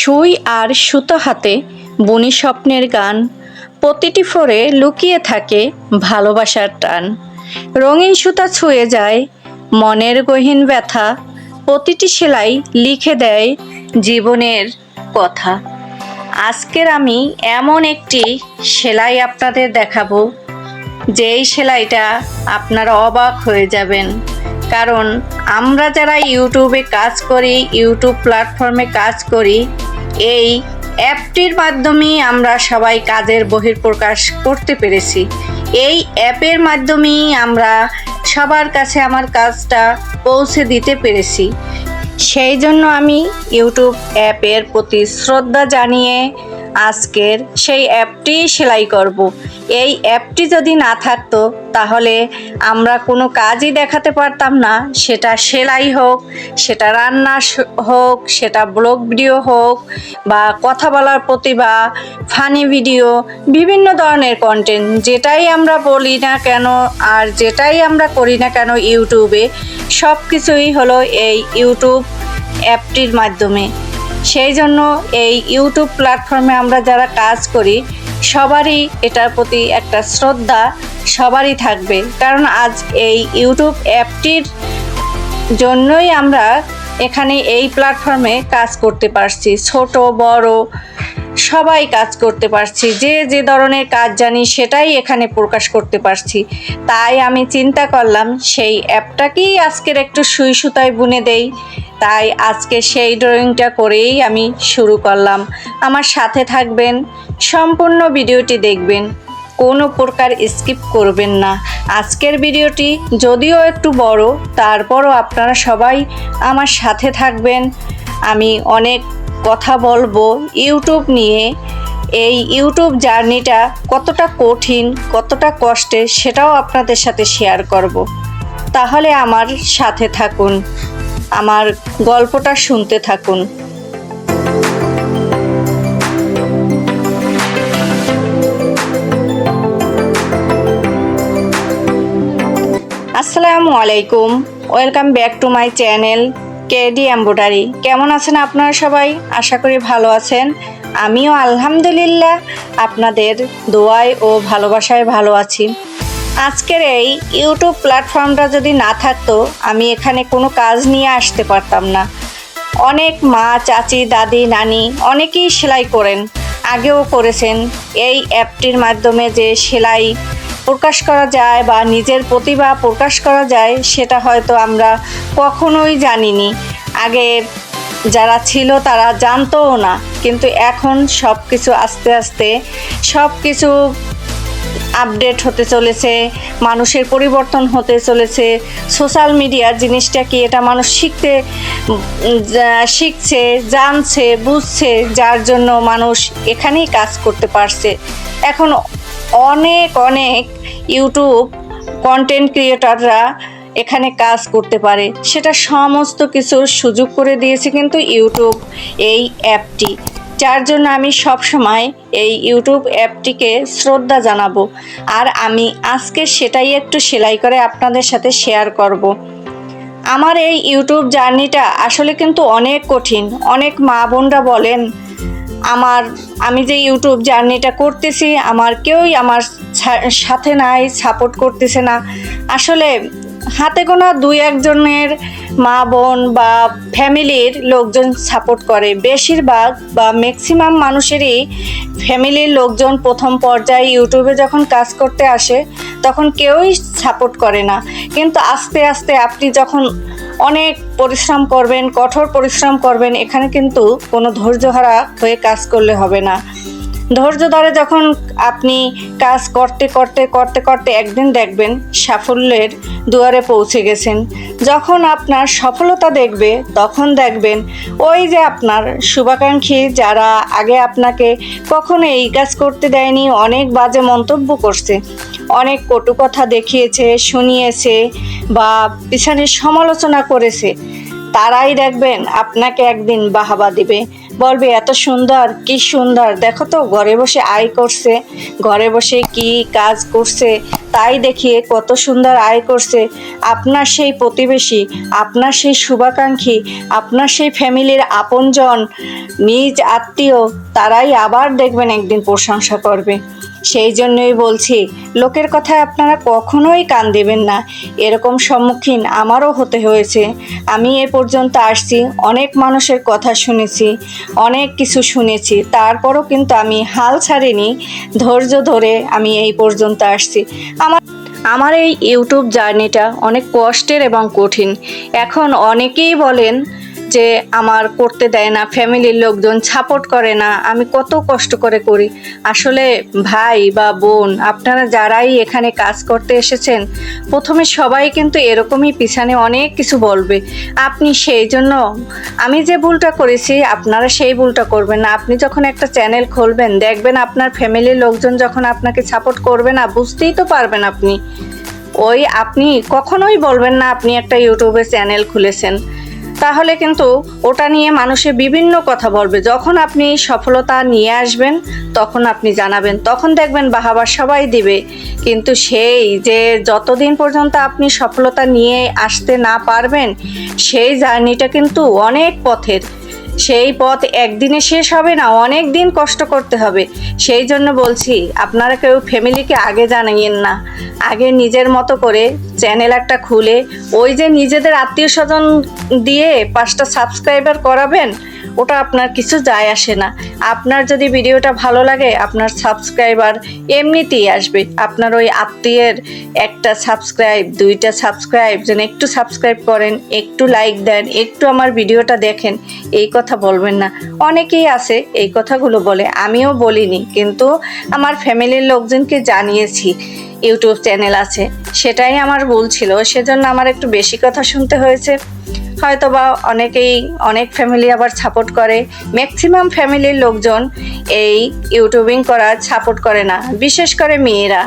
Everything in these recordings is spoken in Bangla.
সুই আর সুতো হাতে বুনি স্বপ্নের গান। প্রতিটি ফোরে লুকিয়ে থাকে ভালোবাসার টান। রঙিন সুতা ছুঁয়ে যায় মনের গহীন ব্যথা। প্রতিটি সেলাই লিখে দেয় জীবনের কথা। আজকের আমি এমন একটি সেলাই আপনাদের দেখাবো। যেই সেলাইটা আপনারা অবাক হয়ে যাবেন। কারণ আমরা যারা ইউটিউবে কাজ করি, ইউটিউব প্ল্যাটফর্মে কাজ করি, এই অ্যাপটির মাধ্যমেই আমরা সবাই কাজের বহিঃপ্রকাশ করতে পেরেছি এই অ্যাপের মাধ্যমেই আমরা সবার কাছে আমার কাজটা পৌঁছে দিতে পেরেছি সেই জন্য আমি ইউটিউব অ্যাপের প্রতি শ্রদ্ধা জানিয়ে আজকের সেই অ্যাপটি সেলাই করব। এই অ্যাপটি যদি না থাকতো, তাহলে আমরা কোনো কাজই দেখাতে পারতাম না। সেটা সেলাই হোক, সেটা রান্না হোক, সেটা ব্লগ ভিডিও হোক, বা কথা বলার প্রতিভা ফানি ভিডিও বিভিন্ন ধরনের কন্টেন্ট যেটাই আমরা বলি না কেন আর যেটাই আমরা করি না কেন ইউটিউবে সব কিছুই হলো এই ইউটিউব অ্যাপটির মাধ্যমে। সেই জন্য এই ইউটিউব প্ল্যাটফর্মে আমরা যারা কাজ করি সবারই এটার প্রতি একটা শ্রদ্ধা সবারই থাকবে। কারণ আজ এই ইউটিউব অ্যাপটির জন্যই আমরা এখানে এই প্ল্যাটফর্মে কাজ করতে পারছি। ছোট, বড় সবাই কাজ করতে পারছি, যে যে ধরনের কাজ জানি সেটাই এখানে প্রকাশ করতে পারছি। তাই আমি চিন্তা করলাম, সেই অ্যাপটাকেই আজকের একটু সুই সুতায় বুনে দেই। তাই আজকে সেই ড্রয়িংটা করেই আমি শুরু করলাম। আমার সাথে থাকবেন, সম্পূর্ণ ভিডিওটি দেখবেন, কোনো প্রকার স্কিপ করবেন না। আজকের ভিডিওটি যদিও একটু বড়, তারপরও আপনারা সবাই আমার সাথে থাকবেন। আমি অনেক কথা বলব ইউটিউব নিয়ে। এই ইউটিউব জার্নিটা কতটা কঠিন, কতটা কষ্টের সেটাও আপনাদের সাথে শেয়ার করব। তাহলে আমার সাথে থাকুন, আমার গল্পটা শুনতে থাকুন। আসসালামু আলাইকুম, welcome back to my channel. KD embroidery কেমন আছেন আপনারা সবাই? আশা করি ভালো আছেন। আমিও আলহামদুলিল্লাহ আপনাদের দোয়ায় ও ভালোবাসায় ভালো আছি। আজকের এই ইউটিউব প্ল্যাটফর্মটা যদি না থাকতো, আমি এখানে কোনো কাজ নিয়ে আসতে পারতাম না। অনেক মা, চাচি, দাদি, নানি অনেকেই সেলাই করেন। আগেও করেছেন। এই অ্যাপটির মাধ্যমে যে সেলাই প্রকাশ করা যায় বা নিজের প্রতিভা প্রকাশ করা যায়, সেটা হয়তো আমরা কখনোই জানিনি। আগে যারা ছিল তারা জানতও না, কিন্তু এখন সব কিছু আস্তে আস্তে সব কিছু আপডেট হতে চলেছে, মানুষের পরিবর্তন হতে চলেছে। সোশ্যাল মিডিয়া জিনিসটা কি এটা মানুষ শিখতে শিখছে, জানছে, বুঝছে, যার জন্য মানুষ এখানেই কাজ করতে পারছে। এখন অনেক অনেক ইউটিউব কন্টেন্ট ক্রিয়েটররা এখানে কাজ করতে পারে। সেটা সমস্ত কিছুর সুযোগ করে দিয়েছে কিন্তু ইউটিউব এই অ্যাপটি। যার জন্য আমি সব সময় এই ইউটিউব অ্যাপটিকে শ্রদ্ধা জানাব। আর আমি আজকে সেটাই একটু সেলাই করে আপনাদের সাথে শেয়ার করব। আমার এই ইউটিউব জার্নিটা আসলে কিন্তু অনেক কঠিন। অনেক মা বোনরা বলেন, আমার, আমি যে ইউটিউব জার্নিটা করতেছি, আমার কেউই আমার সাথে নাই, সাপোর্ট করতেছে না। আসলে হাতে গোনা দুই একজনের মা, বোন বা ফ্যামিলির লোকজন সাপোর্ট করে। বেশিরভাগ বা ম্যাক্সিমাম মানুষেরই ফ্যামিলির লোকজন প্রথম পর্যায়ে ইউটিউবে যখন কাজ করতে আসে, তখন কেউই সাপোর্ট করে না। কিন্তু আস্তে আস্তে আপনি যখন অনেক পরিশ্রম করবেন, কঠোর পরিশ্রম করবেন, এখানে কিন্তু কোনো ধৈর্যহারা হয়ে কাজ করলে হবে না। ধৈর্য ধরে যখন আপনি কাজ করতে করতে করতে করতে একদিন দেখবেন সাফল্যের দুয়ারে পৌঁছে গেছেন। যখন আপনার সফলতা দেখবে, তখন দেখবেন ওই যে আপনার শুভাকাঙ্ক্ষী যারা আগে আপনাকে কখনো এই কাজ করতে দেয়নি, অনেক বাজে মন্তব্য করছে, অনেক কটু কথা দেখিয়েছে, শুনিয়েছে বা পিছনে সমালোচনা করেছে, তারাই দেখবেন আপনাকে একদিন বাহাবা দিবে। বলবে, এত সুন্দর, কি সুন্দর। দেখো তো, ঘরে বসে আয় করছে, ঘরে বসে কি কাজ করছে তাই দেখিয়ে কত সুন্দর আয় করছে। আপনার সেই প্রতিবেশী, আপনার সেই শুভাকাঙ্ক্ষী, আপনার সেই ফ্যামিলির আপনজন, নিজ আত্মীয়, তারাই আবার দেখবেন একদিন প্রশংসা করবে। সেই জন্যই বলছি, লোকের কথায় আপনারা কখনোই কান দেবেন না। এরকম সম্মুখীন আমারও হতে হয়েছে। আমি এ পর্যন্ত আসছি, অনেক মানুষের কথা শুনেছি, অনেক কিছু শুনেছি। তারপরও কিন্তু আমি হাল ছাড়িনি। ধৈর্য ধরে আমি এই পর্যন্ত আসছি। আমার আমার এই ইউটিউব জার্নিটা অনেক কষ্টের এবং কঠিন। এখন অনেকেই বলেন যে আমার করতে দেয় না, ফ্যামিলির লোকজন সাপোর্ট করে না, আমি কত কষ্ট করে করি। আসলে ভাই বা বোন, আপনারা যারাই এখানে কাজ করতে এসেছেন, প্রথমে সবাই কিন্তু এরকমই পিছনে অনেক কিছু বলবে। আপনি সেই জন্য, আমি যে ভুলটা করেছি, আপনারা সেই ভুলটা করবেন না। আপনি যখন একটা চ্যানেল খুলবেন, দেখবেন আপনার ফ্যামিলির লোকজন যখন আপনাকে সাপোর্ট করবে না, বুঝতেই তো পারবেন আপনি। ওই আপনি কখনোই বলবেন না, আপনি একটা ইউটিউবে চ্যানেল খুলেছেন। তাহলে কিন্তু ওটা নিয়ে মানুষে বিভিন্ন কথা বলবে। যখন আপনি সফলতা নিয়ে আসবেন, তখন আপনি জানাবেন, তখন দেখবেন বাহাবার সবাই দিবে। কিন্তু সেই যে যতদিন পর্যন্ত আপনি সফলতা নিয়ে আসতে না পারবেন, সেই জার্নিটা কিন্তু অনেক পথের। সেই পথ একদিনে শেষ হবে না, অনেক দিন কষ্ট করতে হবে। সেই জন্য বলছি, আপনারা কেউ ফ্যামিলিকে আগে জানাইয়েন না। আগে নিজের মতো করে চ্যানেল একটা খুলে, ওই যে নিজেদের আত্মীয় স্বজন দিয়ে পাঁচটা সাবস্ক্রাইবার করাবেন ওটা আপনার কিছু যায় আসে না। আপনার যদি ভিডিওটা ভালো লাগে, আপনার সাবস্ক্রাইবার এমনিতেই আসবে। আপনার ওই আত্মীয়ের একটা সাবস্ক্রাইব, দুইটা সাবস্ক্রাইব, যেন একটু সাবস্ক্রাইব করেন, একটু লাইক দেন, একটু আমার ভিডিওটা দেখেন, এই কথা বলবেন না। অনেকেই আছে, এই কথাগুলো বলে, আমিও বলিনি, কিন্তু আমার ফ্যামিলির লোকজনকে জানিয়েছি, ইউটিউব চ্যানেল আছে, সেটাই আমার ভুল ছিল, সেজন্য আমার একটু বেশি কথা শুনতে হয়েছে। হয়তো বা অনেকেই অনেক ফ্যামিলি আবার সাপোর্ট করে। ম্যাক্সিমাম ফ্যামিলির লোকজন এই ইউটিউবিং করার সাপোর্ট করে না, বিশেষ করে মেয়েরা।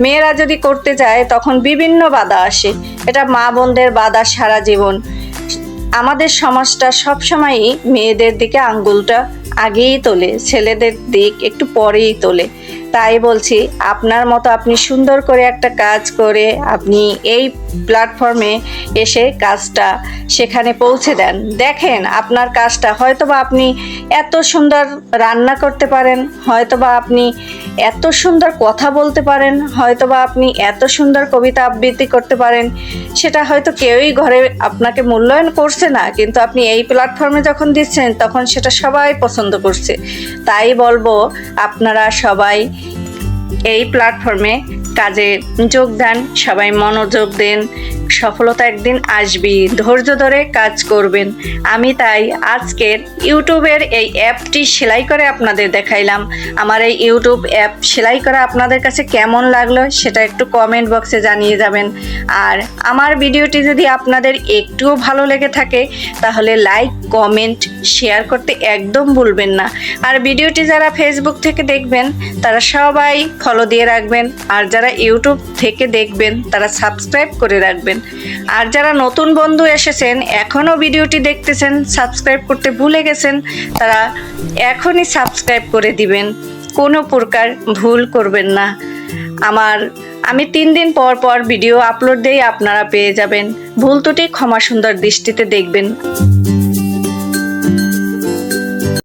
মেয়েরা যদি করতে যায়, তখন বিভিন্ন বাধা আসে। এটা মা বোনদের বাধা সারা জীবন। আমাদের সমাজটা সবসময়ই মেয়েদের দিকে আঙ্গুলটা আগেই তোলে, ছেলেদের দিক একটু পরেই তোলে। তাই বলছি, আপনার মতো আপনি সুন্দর করে একটা কাজ করে আপনি এই প্ল্যাটফর্মে এসে কাজটা সেখানে পৌঁছে দেন। দেখেন আপনার কাজটা, হয়তোবা আপনি এত সুন্দর রান্না করতে পারেন, হয়তোবা আপনি এত সুন্দর কথা বলতে পারেন হয়তো বা আপনি এত সুন্দর কবিতা আবৃত্তি করতে পারেন, সেটা হয়তো কেউই ঘরে আপনাকে মূল্যায়ন করছে না, কিন্তু আপনি এই প্ল্যাটফর্মে যখন দিচ্ছেন, তখন সেটা সবাই পছন্দ করছে। তাই বলব, আপনারা সবাই এই প্ল্যাটফর্মে কাজে যোগ দেন, সবাই মনোযোগ দেন, সফলতা একদিন আসবেই, ধৈর্য ধরে কাজ করবেন। আমি তাই আজকের ইউটিউবের এই অ্যাপটি সেলাই করে আপনাদের দেখাইলাম। আমার এই ইউটিউব অ্যাপ সেলাই করা আপনাদের কাছে কেমন লাগল সেটা একটু কমেন্ট বক্সে জানিয়ে যাবেন। আর আমার ভিডিওটি যদি আপনাদের একটুও ভালো লেগে থাকে, তাহলে লাইক কমেন্ট শেয়ার করতে একদম ভুলবেন না। আর ভিডিওটি যারা ফেসবুক থেকে দেখবেন, তারা সবাই ফলো দিয়ে রাখবেন। আর যারা ইউটিউব থেকে দেখবেন, তারা সাবস্ক্রাইব করে রাখবেন। আর যারা নতুন বন্ধু এসেছেন, এখনও ভিডিওটি দেখতেছেন, সাবস্ক্রাইব করতে ভুলে গেছেন, তারা এখনই সাবস্ক্রাইব করে দিবেন। কোনো প্রকার ভুল করবেন না। আমার, আমি তিন দিন পর পর ভিডিও আপলোড দিই আপনারা পেয়ে যাবেন। ভুল ত্রুটি ক্ষমা সুন্দর দৃষ্টিতে দেখবেন।